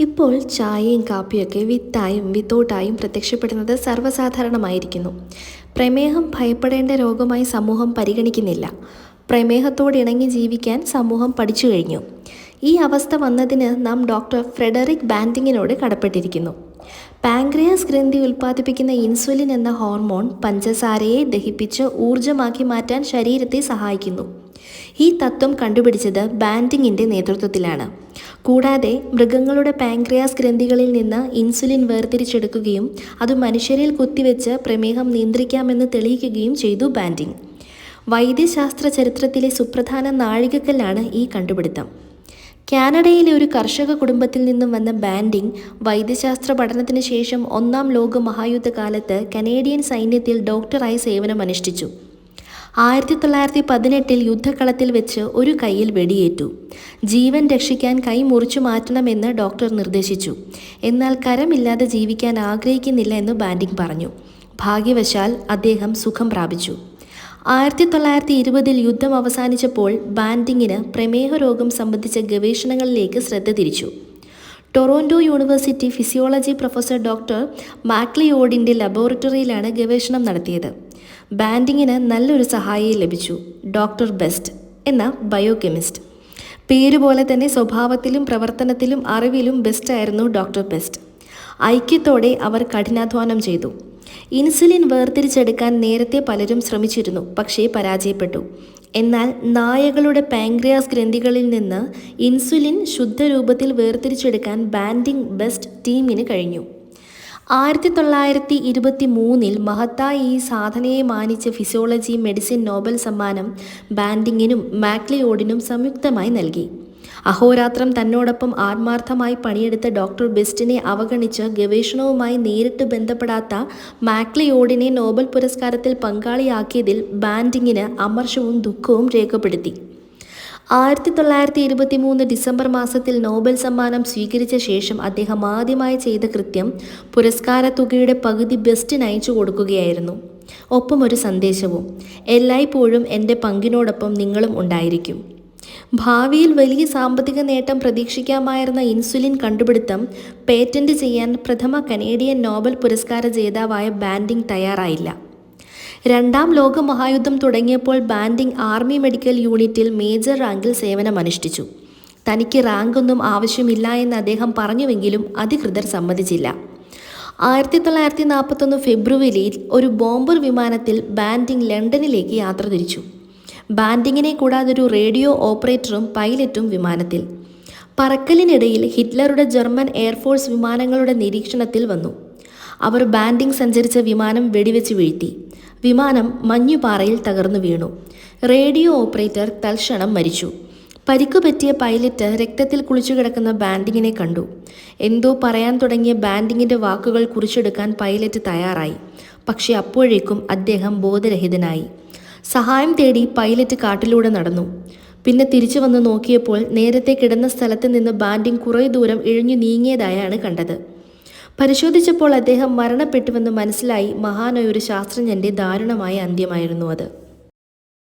ഇപ്പോൾ ചായയും കാപ്പിയൊക്കെ വിത്തായും വിത്തൗട്ടായും പ്രത്യക്ഷപ്പെടുന്നത് സർവസാധാരണമായിരിക്കുന്നു. പ്രമേഹം ഭയപ്പെടേണ്ട രോഗമായി സമൂഹം പരിഗണിക്കുന്നില്ല. പ്രമേഹത്തോട് ഇണങ്ങി ജീവിക്കാൻ സമൂഹം പഠിച്ചു കഴിഞ്ഞു. ഈ അവസ്ഥ വന്നതിന് നാം ഡോക്ടർ ഫ്രെഡറിക് ബാൻഡിങ്ങിനോട് കടപ്പെട്ടിരിക്കുന്നു. പാങ്ക്രിയാസ് ഗ്രന്ഥി ഉൽപ്പാദിപ്പിക്കുന്ന ഇൻസുലിൻ എന്ന ഹോർമോൺ പഞ്ചസാരയെ ദഹിപ്പിച്ച് ഊർജമാക്കി മാറ്റാൻ ശരീരത്തെ സഹായിക്കുന്നു. ഈ തത്വം കണ്ടുപിടിച്ചത് ബാൻഡിങ്ങിന്റെ നേതൃത്വത്തിലാണ്. കൂടാതെ മൃഗങ്ങളുടെ പാൻക്രിയാസ് ഗ്രന്ഥികളിൽ നിന്ന് ഇൻസുലിൻ വേർതിരിച്ചെടുക്കുകയും അത് മനുഷ്യരിൽ കുത്തിവെച്ച് പ്രമേഹം നിയന്ത്രിക്കാമെന്ന് തെളിയിക്കുകയും ചെയ്തു ബാൻഡിങ്. വൈദ്യശാസ്ത്ര ചരിത്രത്തിലെ സുപ്രധാന നാഴികക്കല്ലാണ് ഈ കണ്ടുപിടുത്തം. കാനഡയിലെ ഒരു കർഷക കുടുംബത്തിൽ നിന്നും വന്ന ബാൻഡിങ് വൈദ്യശാസ്ത്ര പഠനത്തിന് ശേഷം ഒന്നാം ലോക മഹായുദ്ധകാലത്ത് കനേഡിയൻ സൈന്യത്തിൽ ഡോക്ടറായി സേവനമനുഷ്ഠിച്ചു. ആയിരത്തി തൊള്ളായിരത്തി പതിനെട്ടിൽ യുദ്ധക്കളത്തിൽ വെച്ച് ഒരു കൈയിൽ വെടിയേറ്റു. ജീവൻ രക്ഷിക്കാൻ കൈ മുറിച്ചു മാറ്റണമെന്ന് ഡോക്ടർ നിർദ്ദേശിച്ചു. എന്നാൽ കരമില്ലാതെ ജീവിക്കാൻ ആഗ്രഹിക്കുന്നില്ല എന്ന് ബാൻഡിങ് പറഞ്ഞു. ഭാഗ്യവശാൽ അദ്ദേഹം സുഖം പ്രാപിച്ചു. ആയിരത്തി തൊള്ളായിരത്തി ഇരുപതിൽ യുദ്ധം അവസാനിച്ചപ്പോൾ ബാൻഡിങ്ങിന് പ്രമേഹ രോഗം സംബന്ധിച്ച ഗവേഷണങ്ങളിലേക്ക് ശ്രദ്ധ തിരിച്ചു. Toronto university physiology professor doctor മാക്ലിയോഡിന്റെ ലബോറട്ടറിയിലാണ് ഗവേഷണം നടത്തിയത്. ബാൻഡിങ്ങിന് നല്ലൊരു സഹായി ലഭിച്ചു. ഡോക്ടർ ബെസ്റ്റ് എന്ന ബയോകെമിസ്റ്റ്. പേരുപോലെ തന്നെ സ്വഭാവത്തിലും പ്രവർത്തനത്തിലും അറിവിലും ബെസ്റ്റായിരുന്നു ഡോക്ടർ ബെസ്റ്റ്. ഐക്യത്തോടെ അവർ കഠിനാധ്വാനം ചെയ്തു. ഇൻസുലിൻ വേർതിരിച്ചെടുക്കാൻ നേരത്തെ പലരും ശ്രമിച്ചിരുന്നു പക്ഷേ പരാജയപ്പെട്ടു. എന്നാൽ നായകളുടെ പാങ്ക്രിയാസ് ഗ്രന്ഥികളിൽ നിന്ന് ഇൻസുലിൻ ശുദ്ധരൂപത്തിൽ വേർതിരിച്ചെടുക്കാൻ ബാൻഡിംഗ് ബെസ്റ്റ് ടീമിന് കഴിഞ്ഞു. ആയിരത്തി തൊള്ളായിരത്തി ഇരുപത്തി മൂന്നിൽ മഹത്തായി ഈ സാധനയെ മാനിച്ച ഫിസിയോളജി മെഡിസിൻ നോബൽ സമ്മാനം ബാൻഡിങ്ങിനും മാക്ലിയോഡിനും സംയുക്തമായി നൽകി. അഹോരാത്രം തന്നോടൊപ്പം ആത്മാർത്ഥമായി പണിയെടുത്ത ഡോക്ടർ ബെസ്റ്റിനെ അവഗണിച്ച് ഗവേഷണവുമായി നേരിട്ട് ബന്ധപ്പെടാത്ത മാക്ലിയോഡിനെ നോബൽ പുരസ്കാരത്തിൽ പങ്കാളിയാക്കിയതിൽ ബാൻഡിങ്ങിന് അമർഷവും ദുഃഖവും രേഖപ്പെടുത്തി. ആയിരത്തി തൊള്ളായിരത്തി ഇരുപത്തി മൂന്ന് ഡിസംബർ മാസത്തിൽ നോബൽ സമ്മാനം സ്വീകരിച്ച ശേഷം അദ്ദേഹം ആദ്യമായി ചെയ്ത കൃത്യം പുരസ്കാര തുകയുടെ പകുതി ബെസ്റ്റിന് അയച്ചു കൊടുക്കുകയായിരുന്നു. ഒപ്പം ഒരു സന്ദേശവും എല്ലായ്പ്പോഴും എന്റെ പങ്കിനോടൊപ്പം നിങ്ങളും ഉണ്ടായിരിക്കും. ഭാവിയിൽ വലിയ സാമ്പത്തിക നേട്ടം പ്രതീക്ഷിക്കാമായിരുന്ന ഇൻസുലിൻ കണ്ടുപിടുത്തം പേറ്റന്റ് ചെയ്യാൻ പ്രഥമ കനേഡിയൻ നോബൽ പുരസ്കാര ജേതാവായ ബാൻഡിംഗ് തയ്യാറായില്ല. രണ്ടാം ലോക മഹായുദ്ധം തുടങ്ങിയപ്പോൾ ബാൻഡിംഗ് ആർമി മെഡിക്കൽ യൂണിറ്റിൽ മേജർ റാങ്കിൽ സേവനമനുഷ്ഠിച്ചു. തനിക്ക് റാങ്കൊന്നും ആവശ്യമില്ല എന്ന് അദ്ദേഹം പറഞ്ഞുവെങ്കിലും അധികൃതർ സമ്മതിച്ചില്ല. ആയിരത്തി തൊള്ളായിരത്തി നാൽപ്പത്തൊന്ന് ഫെബ്രുവരിയിൽ ഒരു ബോംബർ വിമാനത്തിൽ ബാൻഡിംഗ് ലണ്ടനിലേക്ക് യാത്ര തിരിച്ചു. ബാൻഡിങ്ങിനെ കൂടാതെ ഒരു റേഡിയോ ഓപ്പറേറ്ററും പൈലറ്റും വിമാനത്തിൽ. പറക്കലിനിടയിൽ ഹിറ്റ്ലറുടെ ജർമ്മൻ എയർഫോഴ്സ് വിമാനങ്ങളുടെ നിരീക്ഷണത്തിൽ വന്നു. അവർ ബാൻഡിംഗ് സഞ്ചരിച്ച വിമാനം വെടിവെച്ച് വീഴ്ത്തി. വിമാനം മഞ്ഞുപാറയിൽ തകർന്നു വീണു. റേഡിയോ ഓപ്പറേറ്റർ തൽക്ഷണം മരിച്ചു. പരിക്കുപറ്റിയ പൈലറ്റ് രക്തത്തിൽ കുളിച്ചു കിടക്കുന്ന ബാൻഡിങ്ങിനെ കണ്ടു. എന്തോ പറയാൻ തുടങ്ങിയ ബാൻഡിങ്ങിന്റെ വാക്കുകൾ കുറിച്ചെടുക്കാൻ പൈലറ്റ് തയ്യാറായി. പക്ഷെ അപ്പോഴേക്കും അദ്ദേഹം ബോധരഹിതനായി. സഹായം തേടി പൈലറ്റ് കാട്ടിലൂടെ നടന്നു. പിന്നെ തിരിച്ചു വന്ന് നോക്കിയപ്പോൾ നേരത്തെ കിടന്ന സ്ഥലത്ത് നിന്ന് ബാൻഡിങ് കുറേ ദൂരം ഇഴഞ്ഞു നീങ്ങിയതായാണ് കണ്ടത്. പരിശോധിച്ചപ്പോൾ അദ്ദേഹം മരണപ്പെട്ടുവെന്ന് മനസ്സിലായി മഹാനായ ഒരു ശാസ്ത്രജ്ഞന്റെ ദാരുണമായ അന്ത്യമായിരുന്നു അത്